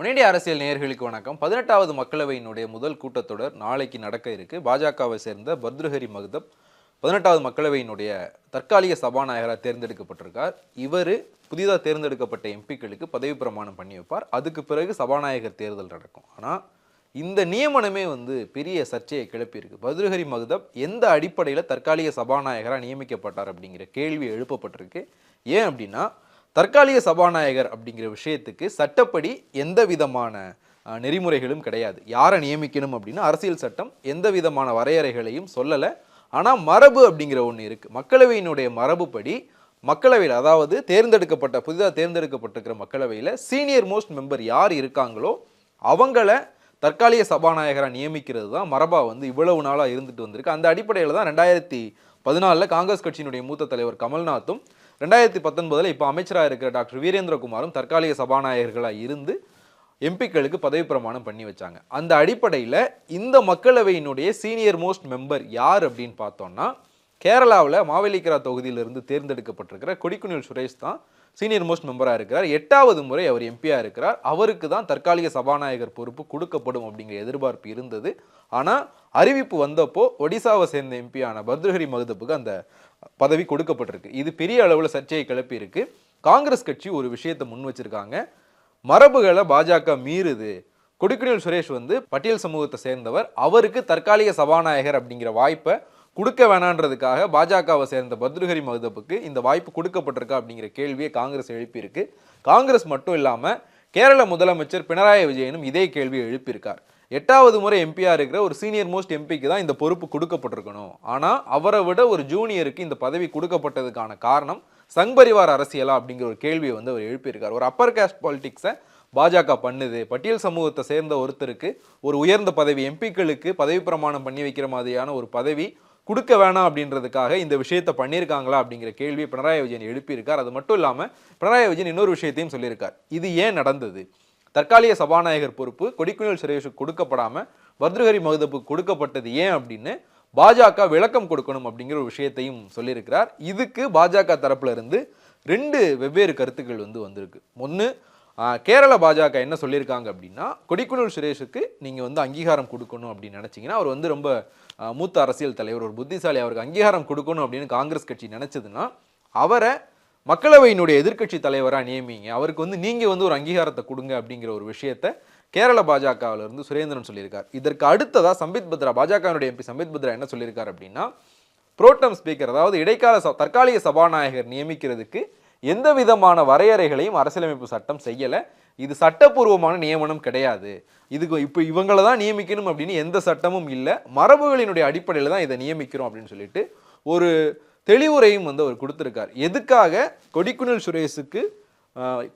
முன்னேடிய அரசியல் நேர்களுக்கு வணக்கம். பதினெட்டாவது மக்களவையினுடைய முதல் கூட்டத்தொடர் நாளைக்கு நடக்க இருக்கு. பாஜகவை சேர்ந்த பத்ருஹரி மக்தப் பதினெட்டாவது மக்களவையினுடைய தற்காலிக சபாநாயகராக தேர்ந்தெடுக்கப்பட்டிருக்கார். இவர் புதிதாக தேர்ந்தெடுக்கப்பட்ட எம்பிக்களுக்கு பதவி பிரமாணம் பண்ணி வைப்பார். அதுக்கு பிறகு சபாநாயகர் தேர்தல் நடக்கும். ஆனால் இந்த நியமனமே வந்து பெரிய சர்ச்சையை கிளப்பியிருக்கு பத்ருஹரி மக்தப் எந்த அடிப்படையில் தற்காலிக சபாநாயகராக நியமிக்கப்பட்டார் அப்படிங்கிற கேள்வி எழுப்பப்பட்டிருக்கு. ஏன் அப்படின்னா தற்காலிக சபாநாயகர் அப்படிங்கிற விஷயத்துக்கு சட்டப்படி எந்த விதமான நெறிமுறைகளும் கிடையாது. யாரை நியமிக்கணும் அப்படின்னா அரசியல் சட்டம் எந்த விதமான வரையறைகளையும் சொல்லலை. ஆனால் மரபு அப்படிங்கிற ஒன்று இருக்குது மக்களவையினுடைய மரபுப்படி மக்களவையில் அதாவது தேர்ந்தெடுக்கப்பட்ட புதிதாக தேர்ந்தெடுக்கப்பட்டிருக்கிற மக்களவையில் சீனியர் மோஸ்ட் மெம்பர் யார் இருக்காங்களோ அவங்கள தற்காலிக சபாநாயகராக நியமிக்கிறது தான் மரபாக வந்து இவ்வளவு நாளாக இருந்துட்டு வந்திருக்கு. அந்த அடிப்படையில் தான் ரெண்டாயிரத்தி பதினாலில் காங்கிரஸ் கட்சியினுடைய மூத்த தலைவர் கமல்நாத்தும் ரெண்டாயிரத்தி பத்தொன்பதில் இப்போ அமைச்சராக இருக்கிற டாக்டர் வீரேந்திரகுமாரும் தற்காலிக சபாநாயகர்களாக இருந்து எம்பிக்களுக்கு பதவி பிரமாணம் பண்ணி வச்சாங்க. அந்த அடிப்படையில் இந்த மக்களவையினுடைய சீனியர் மோஸ்ட் மெம்பர் யார் அப்படின்னு பார்த்தோம்னா கேரளாவில் மாவேலிக்கரா தொகுதியிலிருந்து தேர்ந்தெடுக்கப்பட்டிருக்கிற கொடிக்குனில் சுரேஷ் தான் சீனியர் மோஸ்ட் மெம்பராக இருக்கிறார். எட்டாவது முறை அவர் எம்பியாக இருக்கிறார். அவருக்கு தான் தற்காலிக சபாநாயகர் பொறுப்பு கொடுக்கப்படும் அப்படிங்கிற எதிர்பார்ப்பு இருந்தது. ஆனால் அறிவிப்பு வந்தப்போ ஒடிசாவை சேர்ந்த எம்பியான பத்ருஹரி மகதப்புக்கு அந்த பதவி கொடுக்கப்பட்டிருக்கு. இது பெரிய அளவில் சர்ச்சையை கிளப்பியிருக்கு காங்கிரஸ் கட்சி ஒரு விஷயத்தை முன் வச்சிருக்காங்க. மரபுகளை பாஜக மீறுது. கொடிக்குனில் சுரேஷ் வந்து பட்டியல் சமூகத்தை சேர்ந்தவர். அவருக்கு தற்காலிக சபாநாயகர் அப்படிங்கிற வாய்ப்பை கொடுக்க வேணான்றதுக்காக பாஜகவை சேர்ந்த பத்ருஹரி மகதப்புக்கு இந்த வாய்ப்பு கொடுக்கப்பட்டிருக்கா அப்படிங்கிற கேள்வியை காங்கிரஸ் எழுப்பியிருக்கு. காங்கிரஸ் மட்டும் இல்லாமல் கேரள முதலமைச்சர் பினராயி விஜயனும் இதே கேள்வியை எழுப்பியிருக்கார். எட்டாவது முறை எம்பியாக இருக்கிற ஒரு சீனியர் மோஸ்ட் எம்பிக்கு தான் இந்த பொறுப்பு கொடுக்கப்பட்டிருக்கணும். ஆனால் அவரை விட ஒரு ஜூனியருக்கு இந்த பதவி கொடுக்கப்பட்டதுக்கான காரணம் சங் பரிவார் அரசியலா அப்படிங்கிற ஒரு கேள்வியை வந்து அவர் எழுப்பியிருக்கார். ஒரு அப்பர் காஸ்ட் பாலிடிக்ஸை பாஜக பண்ணுது. பட்டியல் சமூகத்தை சேர்ந்த ஒருத்தருக்கு ஒரு உயர்ந்த பதவி எம்பிக்களுக்கு பதவி பிரமாணம் பண்ணி வைக்கிற மாதிரியான ஒரு பதவி கொடுக்க வேணாம் அப்படின்றதுக்காக இந்த விஷயத்தை பண்ணியிருக்காங்களா அப்படிங்கிற கேள்வி பினராயி விஜயன் எழுப்பியிருக்கார். அது மட்டும் இல்லாமல் பினராயி விஜயன் இன்னொரு விஷயத்தையும் சொல்லியிருக்கார். இது ஏன் நடந்தது? தற்காலிக சபாநாயகர் பொறுப்பு கொடிக்குனில் சுரேஷுக்கு கொடுக்கப்படாமல் பத்ருஹரி மகதப்புக்கு கொடுக்கப்பட்டது ஏன் அப்படின்னு பாஜக விளக்கம் கொடுக்கணும் அப்படிங்கிற ஒரு விஷயத்தையும் சொல்லியிருக்கிறார். இதுக்கு பாஜக தரப்புல இருந்து ரெண்டு வெவ்வேறு கருத்துக்கள் வந்து வந்திருக்கு. ஒன்று கேரள பாஜக என்ன சொல்லியிருக்காங்க அப்படின்னா கொடிக்குனூர் சுரேஷுக்கு நீங்கள் வந்து அங்கீகாரம் கொடுக்கணும் அப்படின்னு நினச்சிங்கன்னா அவர் வந்து ரொம்ப மூத்த அரசியல் தலைவர் ஒரு புத்திசாலி அவருக்கு அங்கீகாரம் கொடுக்கணும் அப்படின்னு காங்கிரஸ் கட்சி நினச்சதுன்னா அவரை மக்களவையினுடைய எதிர்க்கட்சி தலைவராக நியமிங்க. அவருக்கு வந்து நீங்கள் வந்து ஒரு அங்கீகாரத்தை கொடுங்க அப்படிங்கிற ஒரு விஷயத்தை கேரள பாஜகவிலிருந்து சுரேந்திரன் சொல்லியிருக்கார். இதற்கு அடுத்ததாக சம்பித் பத்ரா பாஜகவினுடைய எம்பி சம்பித் பத்ரா என்ன சொல்லியிருக்கார் அப்படின்னா புரோட்டம் ஸ்பீக்கர் அதாவது இடைக்கால ச- தற்காலிக சபாநாயகர் நியமிக்கிறதுக்கு எந்த விதமான வரையறைகளையும் அரசியலமைப்பு சட்டம் செய்யலை. இது சட்டப்பூர்வமான நியமனம் கிடையாது. இதுக்கு இப்போ இவங்களை தான் நியமிக்கணும் அப்படின்னு எந்த சட்டமும் இல்லை. மரபுகளினுடைய அடிப்படையில் தான் இதை நியமிக்கிறோம் அப்படின்னு சொல்லிட்டு ஒரு தெளிவுரையும் வந்து அவர் கொடுத்துருக்கார். எதுக்காக கொடிக்குனில் சுரேஷுக்கு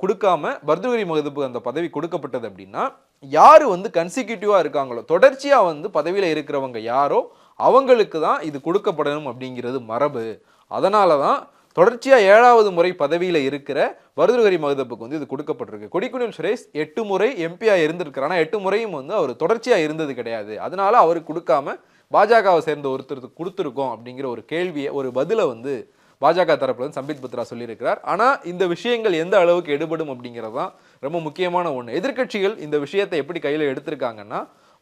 கொடுக்காம பர்துகரி மகதுப்பு அந்த பதவி கொடுக்கப்பட்டது அப்படின்னா யார் வந்து கன்சிக்யூட்டிவாக இருக்காங்களோ தொடர்ச்சியாக வந்து பதவியில் இருக்கிறவங்க யாரோ அவங்களுக்கு தான் இது கொடுக்கப்படணும் அப்படிங்கிறது மரபு. அதனால தான் தொடர்ச்சியாக ஏழாவது முறை பதவியில் இருக்கிற வருதுகரி மகதப்புக்கு வந்து இது கொடுக்கப்பட்டிருக்கு. கொடிக்குனில் சுரேஷ் எட்டு முறை எம்பியாக இருந்திருக்கிறார். ஆனால் எட்டு முறையும் வந்து அவர் தொடர்ச்சியாக இருந்தது கிடையாது. அதனால அவருக்கு கொடுக்காம பாஜகவை சேர்ந்த ஒருத்தருக்கு கொடுத்துருக்கோம் அப்படிங்கிற ஒரு கேள்வியை ஒரு பதிலை வந்து பாஜக தரப்புல வந்து சம்பித் பத்ரா சொல்லியிருக்கிறார். ஆனால் இந்த விஷயங்கள் எந்த அளவுக்கு எடுபடும் அப்படிங்கிறது தான் ரொம்ப முக்கியமான ஒன்று எதிர்க்கட்சிகள் இந்த விஷயத்தை எப்படி கையில் எடுத்திருக்காங்கன்னா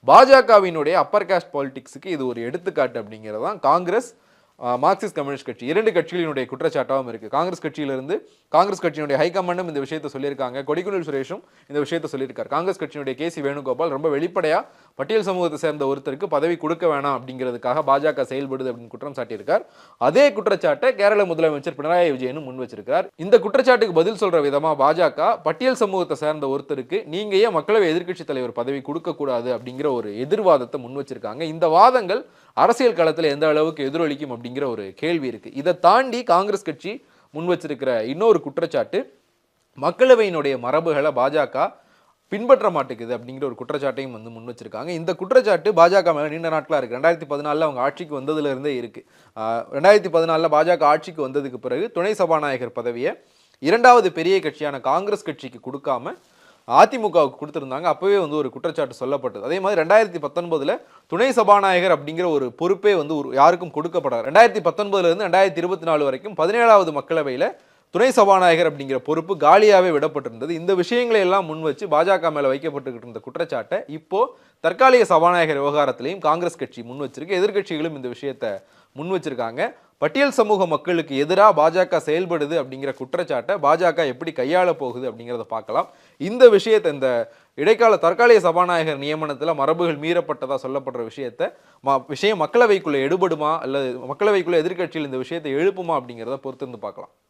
பாஜகவினுடைய அப்பர் காஸ்ட் பாலிடிக்ஸுக்கு இது ஒரு எடுத்துக்காட்டு அப்படிங்கிறது தான் காங்கிரஸ் மார்க்சிஸ்ட் கம்யூனிஸ்ட் கட்சி. இரண்டு கட்சிகளினுடைய குற்றச்சாட்டாகவும் இருக்குது காங்கிரஸ் கட்சியிலிருந்து காங்கிரஸ் கட்சியினுடைய ஹைகமாண்டும் இந்த விஷயத்தை சொல்லியிருக்காங்க. கொடிக்குனில் சுரேஷும் இந்த விஷயத்தை சொல்லியிருக்கார். காங்கிரஸ் கட்சியினுடைய கே சி வேணுகோபால் ரொம்ப வெளிப்படையாக பட்டியல் சமூகத்தை சேர்ந்த ஒருத்தருக்கு பதவி கொடுக்க வேணாம் அப்படிங்கிறதுக்காக பாஜக செயல்படுது அப்படின்னு குற்றம் சாட்டியிருக்கார். அதே குற்றச்சாட்டை கேரள முதலமைச்சர் பினராயி விஜயனும் முன் வச்சிருக்கார் இந்த குற்றச்சாட்டுக்கு பதில் சொல்ற விதமாக பாஜக பட்டியல் சமூகத்தை சேர்ந்த ஒருத்தருக்கு நீங்க ஏன் மக்களவை எதிர்க்கட்சி தலைவர் பதவி கொடுக்கக்கூடாது அப்படிங்கிற ஒரு எதிர்வாதத்தை முன் வச்சிருக்காங்க. இந்த வாதங்கள் அரசியல் களத்தில் எந்த அளவுக்கு எதிரொலிக்கும் அப்படிங்கிற ஒரு கேள்வி இருக்குது இதை தாண்டி காங்கிரஸ் கட்சி முன் வச்சிருக்கிற இன்னொரு குற்றச்சாட்டு மக்களவையினுடைய மரபுகளை பாஜக பின்பற்ற மாட்டேங்குது அப்படிங்கிற ஒரு குற்றச்சாட்டையும் வந்து முன் வச்சிருக்காங்க. இந்த குற்றச்சாட்டு பாஜக மேலே நீண்ட நாட்களாக இருக்குது ரெண்டாயிரத்தி பதினாலில் அவங்க ஆட்சிக்கு வந்ததுலேருந்தே இருக்குது ரெண்டாயிரத்தி பதினாலில் பாஜக ஆட்சிக்கு வந்ததுக்கு பிறகு துணை சபாநாயகர் பதவியை இரண்டாவது பெரிய கட்சியான காங்கிரஸ் கட்சிக்கு கொடுக்காம அதிமுகவுக்கு கொடுத்துருந்தாங்க. அப்போவே வந்து ஒரு குற்றச்சாட்டு சொல்லப்பட்டது. அதே மாதிரி ரெண்டாயிரத்தி பத்தொன்பதில் துணை சபாநாயகர் அப்படிங்கிற ஒரு பொறுப்பே வந்து ஒரு யாருக்கும் கொடுக்கப்படாது. ரெண்டாயிரத்தி பத்தொன்பதுலேருந்து ரெண்டாயிரத்தி இருபத்தி நாலு வரைக்கும் பதினேழாவது மக்களவையில் துணை சபாநாயகர் அப்படிங்கிற பொறுப்பு காலியாகவே விடப்பட்டிருந்தது. இந்த விஷயங்களை எல்லாம் முன் வச்சு பாஜக மேலே வைக்கப்பட்டுக்கிட்டு இருந்த குற்றச்சாட்டை இப்போ தற்காலிக சபாநாயகர் விவகாரத்திலையும் காங்கிரஸ் கட்சி முன் வச்சிருக்கு. எதிர்கட்சிகளும் இந்த விஷயத்தை முன் வச்சிருக்காங்க. பட்டியல் சமூக மக்களுக்கு எதிராக பாஜக செயல்படுது அப்படிங்கிற குற்றச்சாட்டை பாஜக எப்படி கையாள போகுது அப்படிங்கிறத பார்க்கலாம். இந்த விஷயத்தை இந்த இடைக்கால தற்காலிக சபாநாயகர் நியமனத்தில் மரபுகள் மீறப்பட்டதாக சொல்லப்படுற விஷயத்தை ம விஷயம் மக்களவைக்குள்ளே எடுபடுமா அல்லது மக்களவைக்குள்ளே எதிர்கட்சியில் இந்த விஷயத்தை எழுப்புமா அப்படிங்கிறத பொறுத்திருந்து பார்க்கலாம்.